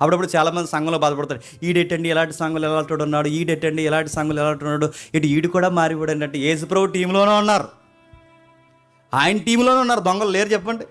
అప్పుడప్పుడు చాలామంది సంఘంలో బాధపడతారు ఈడేటండి ఎలాంటి సంఘంలో ఎలాంటి ఉన్నాడు ఈడేటండి ఎలాంటి సంఘంలో ఎలాంటి ఉన్నాడు? ఇటు ఈడు కూడా మారిపోయాడు అంటే ఏసుప్రభు టీంలోనే ఉన్నారు. ఆయన టీంలోనే ఉన్నారు. దొంగలు లేరు చెప్పండి.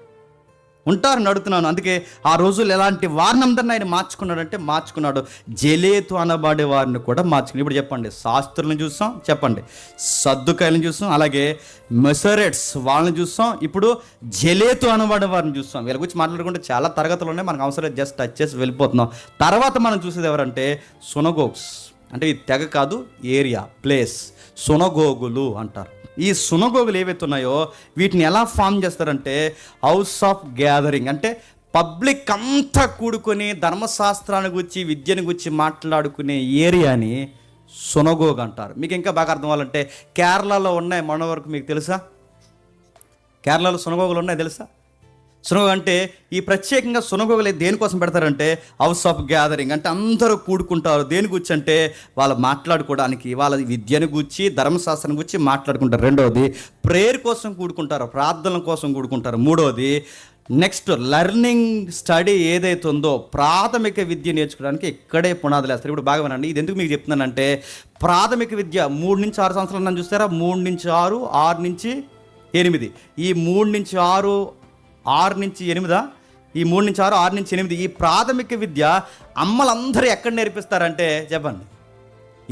ఉంటారు నడుతున్నాను అందుకే ఆ రోజులు ఎలాంటి వారినందరిని ఆయన మార్చుకున్నాడంటే మార్చుకున్నాడు. జలేతు అనబడే వారిని కూడా మార్చుకుని ఇప్పుడు చెప్పండి శాస్త్రులను చూసాం చెప్పండి. సర్దుకాయలను చూసాం అలాగే మెసరెట్స్ వాళ్ళని చూసాం ఇప్పుడు జలేతు అనబడే వారిని చూస్తాం. వీళ్ళ గురించి మాట్లాడుకుంటే చాలా తరగతులు ఉన్నాయి. మనకు అవసరం జస్ట్ టచ్ చేసి వెళ్ళిపోతున్నాం. తర్వాత మనం చూసేది ఎవరంటే సునగోగ్స్. అంటే ఇది తెగ కాదు ఏరియా ప్లేస్. సునగోగులు అంటారు. ఈ సునగోగులు ఏవైతే ఉన్నాయో వీటిని ఎలా ఫామ్ చేస్తారంటే హౌస్ ఆఫ్ గ్యాదరింగ్. అంటే పబ్లిక్ అంతా కూడుకొని ధర్మశాస్త్రాన్ని గురించి విద్యను గురించి మాట్లాడుకునే ఏరియాని సునగోగ్ అంటారు. మీకు ఇంకా బాగా అర్థం అవ్వాలంటే కేరళలో ఉన్నాయి మొన్న వరకు మీకు తెలుసా? కేరళలో సునగోగులు ఉన్నాయి తెలుసా? సునగ అంటే ఈ ప్రత్యేకంగా సునగోగలు దేనికోసం పెడతారంటే హౌస్ ఆఫ్ గ్యాదరింగ్ అంటే అందరూ కూడుకుంటారు. దేని గురించి అంటే వాళ్ళు మాట్లాడుకోవడానికి వాళ్ళ విద్యను గురించి ధర్మశాస్త్రం గురించి మాట్లాడుకుంటారు. రెండవది ప్రేయర్ కోసం కూడుకుంటారు ప్రార్థనల కోసం కూడుకుంటారు. మూడవది నెక్స్ట్ లెర్నింగ్ స్టడీ ఏదైతే ఉందో ప్రాథమిక విద్య నేర్చుకోవడానికి ఇక్కడే పునాదులు వేస్తారు. ఇప్పుడు బాగా వినండి. ఇది ఎందుకు మీకు చెప్తున్నానంటే ప్రాథమిక విద్య మూడు నుంచి ఆరు సంవత్సరాలు నన్ను చూస్తారా? మూడు నుంచి ఆరు ఆరు నుంచి ఎనిమిది. ఈ మూడు నుంచి ఆరు ఆరు నుంచి ఎనిమిదా? ఈ మూడు నుంచి ఆరు ఆరు నుంచి ఎనిమిది. ఈ ప్రాథమిక విద్య అమ్మలందరూ ఎక్కడ నేర్పిస్తారంటే చెప్పండి.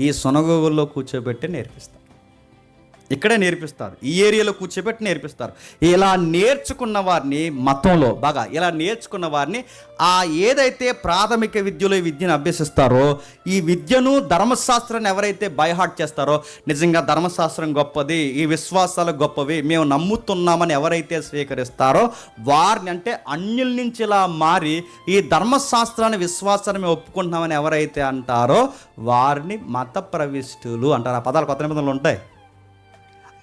ఈ సొనగోగుల్లో కూర్చోబెట్టి నేర్పిస్తారు. ఇక్కడే నేర్పిస్తారు. ఈ ఏరియాలో కూర్చోబెట్టి నేర్పిస్తారు. ఇలా నేర్చుకున్న వారిని మతంలో బాగా ఇలా నేర్చుకున్న వారిని ఆ ఏదైతే ప్రాథమిక విద్యలో ఈ విద్యను అభ్యసిస్తారో ఈ విద్యను ధర్మశాస్త్రాన్ని ఎవరైతే బైహార్ట్ చేస్తారో నిజంగా ధర్మశాస్త్రం గొప్పది ఈ విశ్వాసాలు గొప్పవి మేము నమ్ముతున్నామని ఎవరైతే స్వీకరిస్తారో వారిని అంటే అన్యుల నుంచి ఇలా మారి ఈ ధర్మశాస్త్రాన్ని విశ్వాసాన్ని మేము ఒప్పుకుంటున్నామని ఎవరైతే అంటారో వారిని మత ప్రవిష్టులు అంటారు. ఆ పదాలు కొత్త నిబంధనలు ఉంటాయి.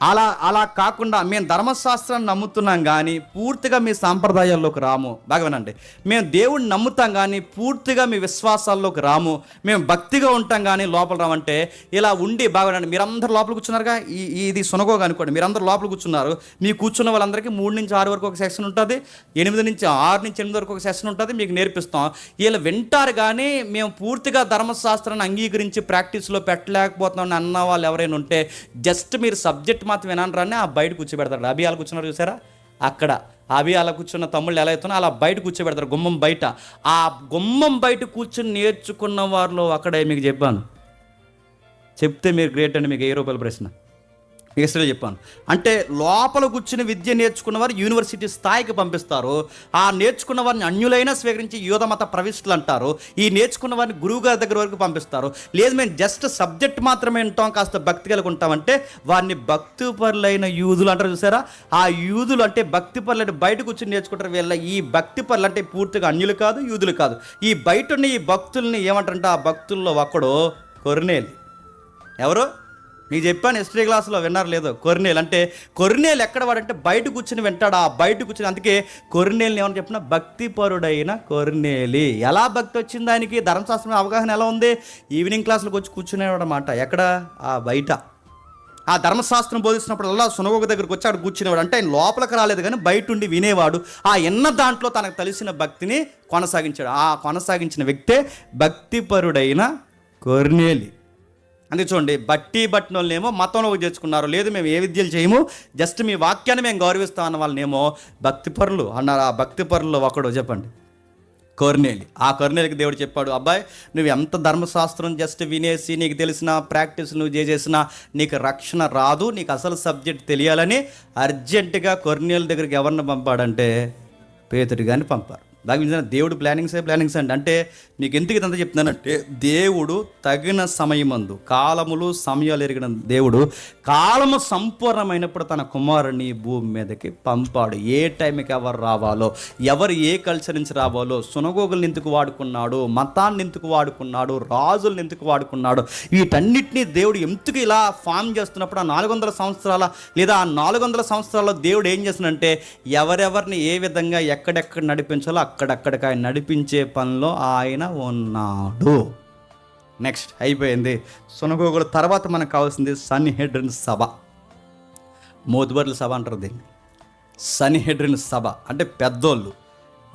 అలా అలా కాకుండా మేము ధర్మశాస్త్రాన్ని నమ్ముతున్నాం కానీ పూర్తిగా మీ సాంప్రదాయాల్లోకి రాము. బాగా వినండి మేము దేవుడిని నమ్ముతాం కానీ పూర్తిగా మీ విశ్వాసాల్లోకి రాము. మేము భక్తిగా ఉంటాం కానీ లోపల రామంటే ఇలా ఉండి బాగా వినండి మీరందరూ లోపల కూర్చున్నారుగా? ఈ ఇది సునగోగా అనుకోండి మీరందరూ లోపల కూర్చున్నారు. మీ కూర్చున్న వాళ్ళందరికీ మూడు నుంచి ఆరు వరకు ఒక సెక్షన్ ఉంటుంది ఎనిమిది నుంచి ఆరు నుంచి ఎనిమిది వరకు ఒక సెషన్ ఉంటుంది మీకు నేర్పిస్తాం. వీళ్ళు వింటారు కానీ మేము పూర్తిగా ధర్మశాస్త్రాన్ని అంగీకరించి ప్రాక్టీస్లో పెట్టలేకపోతున్నాం అన్న వాళ్ళు ఎవరైనా ఉంటే జస్ట్ మీరు సబ్జెక్ట్ మాత్రం వినండి ఆ బయట కూర్చోబెడతారు అభియాలు కూర్చున్నారు చూసారా? అక్కడ. అభియాల అలా కూర్చున్న తమ్ముళ్ళు ఎలా అవుతున్నా అలా బయట కూర్చోబెడతారు గుమ్మం బయట. ఆ గుమ్మం బయట కూర్చుని నేర్చుకున్న వారిలో అక్కడే మీకు చెప్పాను? చెప్తే మీరు గ్రేట్ అండి మీకు ఏ రూపాయల ప్రశ్న? ఎస్లో చెప్పాను. అంటే లోపల కూర్చుని విద్య నేర్చుకున్న వారు యూనివర్సిటీ స్థాయికి పంపిస్తారు. ఆ నేర్చుకున్న వారిని అన్యులైనా స్వీకరించి యూధమత ప్రవిష్టులు అంటారు. ఈ నేర్చుకున్న వారిని గురువు గారి దగ్గర వరకు పంపిస్తారు. లేదు మేము జస్ట్ సబ్జెక్ట్ మాత్రమే ఉంటాం కాస్త భక్తి కలిగి ఉంటామంటే వారిని భక్తి పరులైన యూదులు అంటారు చూసారా? ఆ యూదులు అంటే భక్తి పరులు అంటే బయట కూర్చుని నేర్చుకుంటారు. వీళ్ళ ఈ భక్తి పరులు అంటే పూర్తిగా అన్యులు కాదు యూదులు కాదు. ఈ బయట ఉన్న ఈ భక్తుల్ని ఏమంటారంటే ఆ భక్తుల్లో ఒకడు కొర్నేలి. ఎవరు? మీకు చెప్పాను హిస్టరీ క్లాస్లో విన్నారు లేదో కొర్నేల్. అంటే కొర్నేల్ ఎక్కడ వాడంటే బయట కూర్చుని వింటాడు. ఆ బయట కూర్చుని అందుకే కొర్నేల్ని ఏమని చెప్పిన భక్తిపరుడైన కొర్నేలి. ఎలా భక్తి వచ్చింది ఆయనకి ధర్మశాస్త్రం అవగాహన ఎలా ఉంది? ఈవినింగ్ క్లాసులకు వచ్చి కూర్చునేవాడు అనమాట ఎక్కడ? ఆ బయట. ఆ ధర్మశాస్త్రం బోధిస్తున్నప్పుడు అలా సునగోగ దగ్గరకు వచ్చి అక్కడ కూర్చునేవాడు. అంటే ఆయన లోపలికి రాలేదు కానీ బయట ఉండి వినేవాడు. ఆ ఎన్న దాంట్లో తనకు తెలిసిన భక్తిని కొనసాగించాడు. ఆ కొనసాగించిన వ్యక్తే భక్తిపరుడైన కొర్నేలి. అందుకే చూడండి బట్టి బట్టినోళ్ళనేమో మతంలోకి చేర్చుకున్నారు. లేదు మేము ఏ విద్యలు చేయము జస్ట్ మీ వాక్యాన్ని మేము గౌరవిస్తాం అన్న వాళ్ళనేమో భక్తిపరులు అన్నారు. ఆ భక్తిపరుల్లో ఒకడు చెప్పండి కొర్నేలి. ఆ కొర్నేలికి దేవుడు చెప్పాడు అబ్బాయి నువ్వు ఎంత ధర్మశాస్త్రం జస్ట్ వినేసి నీకు తెలిసిన ప్రాక్టీస్ నువ్వు చేసేసినా నీకు రక్షణ రాదు నీకు అసలు సబ్జెక్ట్ తెలియాలని అర్జెంటుగా కొర్నేలు దగ్గరికి ఎవరిని పంపాడంటే పేతుడి గారిని పంపారు. దాని మీద దేవుడు ప్లానింగ్సే ప్లానింగ్స్ అండి. అంటే నీకు ఎందుకు ఇదంతా చెప్తున్నానంటే దేవుడు తగిన సమయమందు కాలములు సమయాలు ఎరిగిన దేవుడు కాలము సంపూర్ణమైనప్పుడు తన కుమారుని భూమి మీదకి పంపాడు. ఏ టైంకి ఎవరు రావాలో ఎవరు ఏ కల్చర్ నుంచి రావాలో సునగోగుల్ని ఎందుకు వాడుకున్నాడు మతాన్ని ఎందుకు వాడుకున్నాడు రాజుల్ని ఎందుకు వాడుకున్నాడు వీటన్నిటిని దేవుడు ఎందుకు ఇలా ఫామ్ చేస్తున్నప్పుడు ఆ నాలుగు వందల సంవత్సరాల లేదా ఆ నాలుగు వందల సంవత్సరాల్లో దేవుడు ఏం చేస్తున్నాడంటే ఎవరెవరిని ఏ విధంగా ఎక్కడెక్కడ నడిపించాలో అక్కడక్కడికి ఆయన నడిపించే పనిలో ఆయన ఉన్నాడు. నెక్స్ట్ అయిపోయింది. సునగోగుల తర్వాత మనకు కావాల్సింది సన్హెడ్రిన్ సభ. మోతుబర్ల సభ అంటారు దీన్ని. సన్హెడ్రిన్ సభ. అంటే పెద్దోళ్ళు.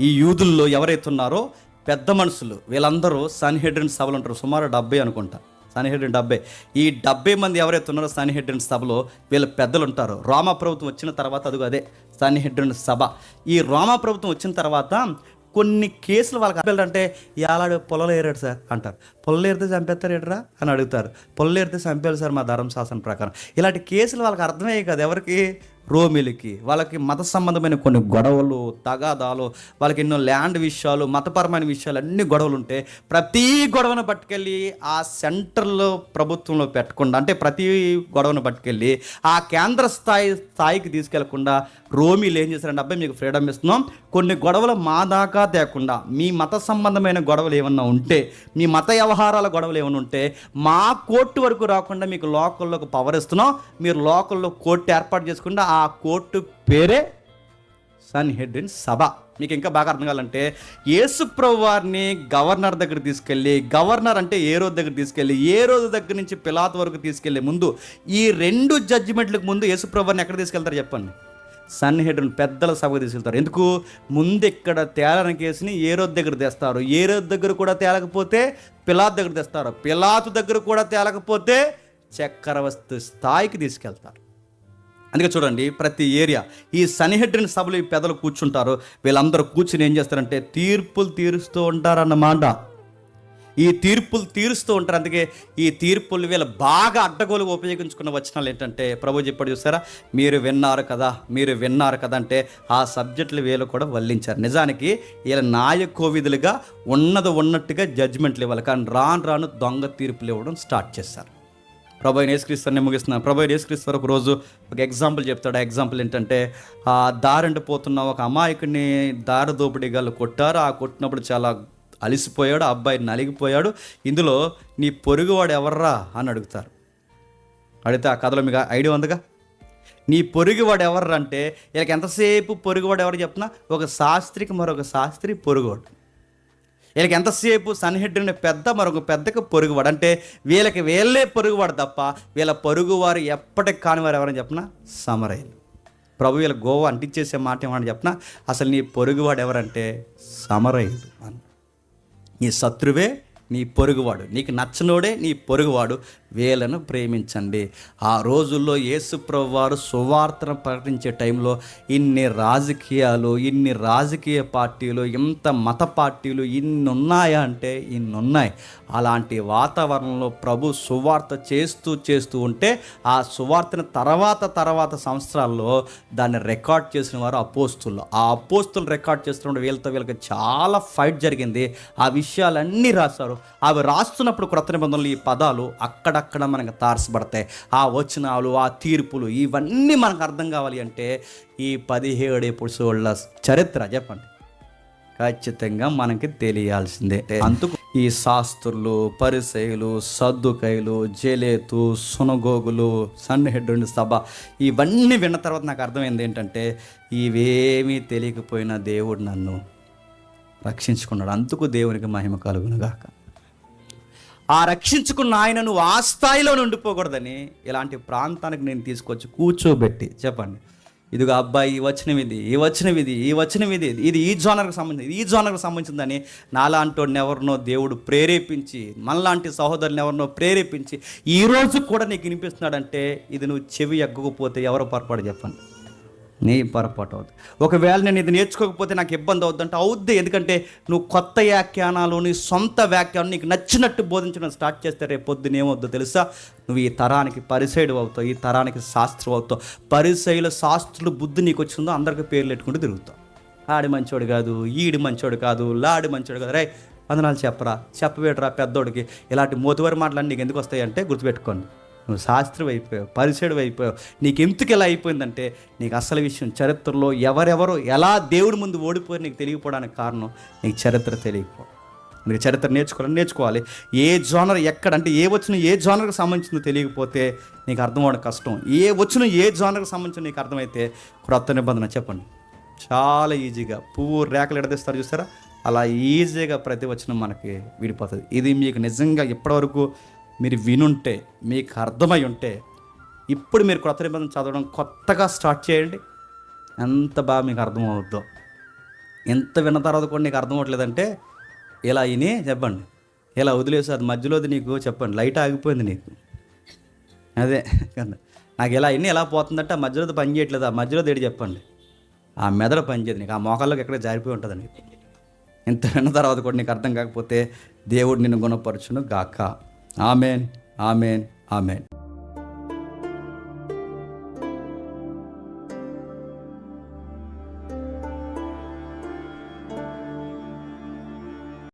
ఈ యూదుల్లో ఎవరైతే ఉన్నారో పెద్ద మనుషులు వీళ్ళందరూ సన్హెడ్రిన్ సభలు ఉంటారు సుమారు డెబ్బై అనుకుంటా. సన్హెడ్రిన్ డెబ్బై. ఈ డెబ్బై మంది ఎవరైతే ఉన్నారో సన్హెడ్రిన్ సభలో వీళ్ళ పెద్దలు ఉంటారు రోమా ప్రభుత్వం వచ్చిన తర్వాత అదుగు అదే సన్హెడ్రిన్ సభ. ఈ రోమా ప్రభుత్వం వచ్చిన తర్వాత కొన్ని కేసులు వాళ్ళకి అప్పీల్ అంటే ఇలాడు పొలలో ఏరాడు సార్ అంటారు. పొలలు ఏరితే చంపేస్తారు ఏడరా? అని అడుగుతారు. పొలలు ఏరితే చంపేయాలి సార్ మా ధర్మశాసనం ప్రకారం. ఇలాంటి కేసులు వాళ్ళకి అర్థమయ్యాయి కదా ఎవరికి? రోమిలకి వాళ్ళకి మత సంబంధమైన కొన్ని గొడవలు తగాదాలు వాళ్ళకి ఎన్నో ల్యాండ్ విషయాలు మతపరమైన విషయాలు అన్ని గొడవలు ఉంటే ప్రతి గొడవను పట్టుకెళ్ళి ఆ సెంటర్లో ప్రభుత్వంలో పెట్టకుండా అంటే ప్రతి గొడవను పట్టుకెళ్ళి ఆ కేంద్ర స్థాయి స్థాయికి తీసుకెళ్ళకుండా రోమిలు ఏం చేశారంటే అబ్బాయి మీకు ఫ్రీడమ్ ఇస్తున్నాం కొన్ని గొడవలు మా దాకా తేకుండా మీ మత సంబంధమైన గొడవలు ఏమన్నా ఉంటే మీ మత వ్యవహారాల గొడవలు ఏమైనా ఉంటే మా కోర్టు వరకు రాకుండా మీకు లోకల్లోకి పవర్ ఇస్తున్నాం. మీరు లోకల్లో కోర్టు ఏర్పాటు చేసుకుంటే ఆ కోర్టు పేరే సన్ ఇన్ సభ. మీకు ఇంకా బాగా అర్థం కావాలంటే యేసుప్రభు వారిని గవర్నర్ దగ్గర తీసుకెళ్ళి గవర్నర్ అంటే ఏ రోజు దగ్గర తీసుకెళ్ళి ఏ రోజు దగ్గర నుంచి పిలాత్ వరకు తీసుకెళ్ళే ముందు ఈ రెండు జడ్జిమెంట్లకు ముందు యేసుప్రభు వారిని ఎక్కడ తీసుకెళ్తారు చెప్పండి? సన్హెడ్రిన్ పెద్దల సభకు తీసుకెళ్తారు. ఎందుకు? ముందు ఇక్కడ తేలని కేసుని ఏరోద్ దగ్గర తెస్తారు. ఏ దగ్గర కూడా తేలకపోతే పిలాత్ దగ్గర తెస్తారు. పిలాతు దగ్గర కూడా తేలకపోతే చక్రవర్తి స్థాయికి తీసుకెళ్తారు. అందుకే చూడండి ప్రతి ఏరియా ఈ సనిహెడ్రిన్ సభలు ఈ పెదలు కూర్చుంటారు. వీళ్ళందరూ కూర్చుని ఏం చేస్తారంటే తీర్పులు తీరుస్తూ ఉంటారన్నమాట. ఈ తీర్పులు తీరుస్తూ ఉంటారు. అందుకే ఈ తీర్పులు వీళ్ళు బాగా అడ్డగోలుగా ఉపయోగించుకున్న వచనాలు ఏంటంటే ప్రభు చెప్పాడు చూసారా? మీరు విన్నారు కదా మీరు విన్నారు కదా అంటే ఆ సబ్జెక్టులు వీళ్ళు కూడా వల్లించారు. నిజానికి వీళ్ళ నాయకోవిధులుగా ఉన్నది ఉన్నట్టుగా జడ్జిమెంట్లు ఇవ్వాలి. కానీ రాను రాను దొంగ తీర్పులు ఇవ్వడం స్టార్ట్ చేశారు. ప్రభు యేసుక్రీస్తుని ముగిస్తున్నాను ప్రభు యేసుక్రీస్తు ఒక రోజు ఒక ఎగ్జాంపుల్ చెప్తాడు. ఆ ఎగ్జాంపుల్ ఏంటంటే ఆ దారండి పోతున్న ఒక అమాయకుడిని దారి దోపిడీ గల్లు కొట్టారు. ఆ కొట్టినప్పుడు చాలా అలిసిపోయాడు ఆ అబ్బాయి నలిగిపోయాడు. ఇందులో నీ పొరుగువాడు ఎవర్రా అని అడుగుతారు. అడిగితే ఆ కథలో మీకు ఐడియా ఉందిగా? నీ పొరుగువాడు ఎవర్రా అంటే వీళ్ళకి ఎంతసేపు పొరుగువాడు ఎవరు చెప్పినా ఒక శాస్త్రికి మరొక శాస్త్రి పొరుగువాడు. వీళ్ళకి ఎంతసేపు సన్హెడ్రిని పెద్ద మరొక పెద్దకు పొరుగువాడు? అంటే వీళ్ళకి వీళ్ళే పొరుగువాడు తప్ప వీళ్ళ పొరుగువారు ఎప్పటికి కానివారు ఎవరని చెప్పిన సమరయ్యలు. ప్రభు వీళ్ళ గోవా అంటించేసే మాట ఏమని చెప్పిన అసలు నీ పొరుగువాడు ఎవరంటే సమరయుడు అని. నీ శత్రువే నీ పొరుగువాడు. నీకు నచ్చనోడే నీ పొరుగువాడు. వీళ్ళను ప్రేమించండి. ఆ రోజుల్లో యేసుప్రభు వారు సువార్తను ప్రకటించే టైంలో ఇన్ని రాజకీయాలు ఇన్ని రాజకీయ పార్టీలు ఇంత మత పార్టీలు ఇన్ని ఉన్నాయా అంటే ఇన్ని ఉన్నాయి అలాంటి వాతావరణంలో ప్రభు సువార్త చేస్తూ చేస్తూ ఉంటే ఆ సువార్తను తర్వాత తర్వాత సంవత్సరాల్లో దాన్ని రికార్డ్ చేసిన వారు అపోస్తులు. ఆ అపోస్తులు రికార్డ్ చేస్తున్న వీళ్ళతో వీళ్ళకి చాలా ఫైట్ జరిగింది. ఆ విషయాలన్నీ రాశారు. అవి రాస్తున్నప్పుడు క్రొత్త నిబంధనలు ఈ పదాలు అక్కడ అక్కడక్కడ మనకు తారసపడతాయి. ఆ వచనాలు ఆ తీర్పులు ఇవన్నీ మనకు అర్థం కావాలి అంటే ఈ పదిహేడు పురుషుల చరిత్ర చెప్పండి. ఖచ్చితంగా మనకి తెలియాల్సిందే. అందుకు ఈ శాస్త్రులు పరిసయులు సద్దుకైలు జేలేతు సునగోగులు సన్హెడ్డుండి సభ ఇవన్నీ విన్న తర్వాత నాకు అర్థమైంది ఏంటంటే ఇవేమీ తెలియకపోయిన దేవుడు నన్ను రక్షించుకున్నాడు. అందుకు దేవునికి మహిమ కలుగునుగాక ఆ రక్షించుకున్న ఆయన నువ్వు ఆ స్థాయిలో ఉండిపోకూడదని ఇలాంటి ప్రాంతానికి నేను తీసుకొచ్చి కూర్చోబెట్టి చెప్పండి. ఇదిగో అబ్బాయి ఈ వచనం ఇది ఈ వచనం ఇది ఈ వచనం ఇది ఇది ఈ జోనర్కి సంబంధించింది ఈ జోనర్కి సంబంధించిందని నాలాంటి ఎవరినో దేవుడు ప్రేరేపించి మనలాంటి సహోదరుని ఎవరినో ప్రేరేపించి ఈ రోజు కూడా నీకు వినిపిస్తున్నాడంటే ఇది నువ్వు చెవి ఎగ్గకపోతే ఎవరో పొరపాటు చెప్పండి. నీ పొరపాటు అవుతుంది ఒకవేళ నేను ఇది నేర్చుకోకపోతే నాకు ఇబ్బంది అవుద్దంటే అవుద్ది. ఎందుకంటే నువ్వు కొత్త వ్యాఖ్యానాలు నీ సొంత వ్యాఖ్యానం నీకు నచ్చినట్టు బోధించడం స్టార్ట్ చేస్తే రేపు పొద్దున ఏమవుద్దో తెలుసా? నువ్వు ఈ తరానికి పరిసైడు అవుతావు ఈ తరానికి శాస్త్రం అవుతావు. పరిసైల శాస్త్రులు బుద్ధి నీకు వచ్చిందో అందరికీ పేర్లు పెట్టుకుంటూ తిరుగుతావు. ఆడి మంచోడు కాదు ఈడి మంచోడు కాదు లాడి మంచోడు కాదు. రే వందనాలు చెప్పరా? చెప్పవేటరా పెద్దోడికి? ఇలాంటి మోతువారి మాటలు నీకు ఎందుకు వస్తాయంటే గుర్తుపెట్టుకోండి. నువ్వు శాస్త్రం అయిపోయావు పరిచయుడు అయిపోయావు. నీకు ఎందుకు ఇలా అయిపోయిందంటే నీకు అసలు విషయం చరిత్రలో ఎవరెవరు ఎలా దేవుడి ముందు ఓడిపోయి నీకు తెలియపోవడానికి కారణం నీకు చరిత్ర తెలియకపో. నీకు చరిత్ర నేర్చుకోవాలని నేర్చుకోవాలి. ఏ జోనర్ ఎక్కడ అంటే ఏ వచ్చిన ఏ జోనర్కి సంబంధించిందో తెలియకపోతే నీకు అర్థం అవ్వడం కష్టం. ఏ వచ్చిన ఏ జోనర్కి సంబంధించిన నీకు అర్థమైతే క్రొత్త నిబంధన చెప్పండి. చాలా ఈజీగా పువ్వు రేఖలు ఎడదీస్తారు చూస్తారా అలా ఈజీగా ప్రతి వచ్చిన మనకి విడిపోతుంది. ఇది మీకు నిజంగా ఇప్పటివరకు మీరు వినుంటే మీకు అర్థమై ఉంటే ఇప్పుడు మీరు క్రొత్త నిబంధన చదవడం కొత్తగా స్టార్ట్ చేయండి. ఎంత బాగా మీకు అర్థమవుద్దో. ఎంత విన్న తర్వాత కూడా నీకు అర్థం అవ్వట్లేదంటే ఇలా ఇని చెప్పండి. ఇలా వదిలేసి అది మధ్యలోది నీకు చెప్పండి. లైట్ ఆగిపోయింది నీకు. అదే కదా. నాకు ఇలా ఇన్ని ఎలా పోతుందంటే ఆ మధ్యలో పని చేయట్లేదు. ఆ మధ్యలో ఏడు చెప్పండి. ఆ మెదడు పనిచేయదు నీకు. ఆ మోకాల్లోకి ఎక్కడ జారిపోయి ఉంటుంది నీకు. ఇంత విన్న తర్వాత కూడా నీకు అర్థం కాకపోతే దేవుడు నిన్ను గుణపరచును గాక. ആമേൻ ആമേൻ ആമേൻ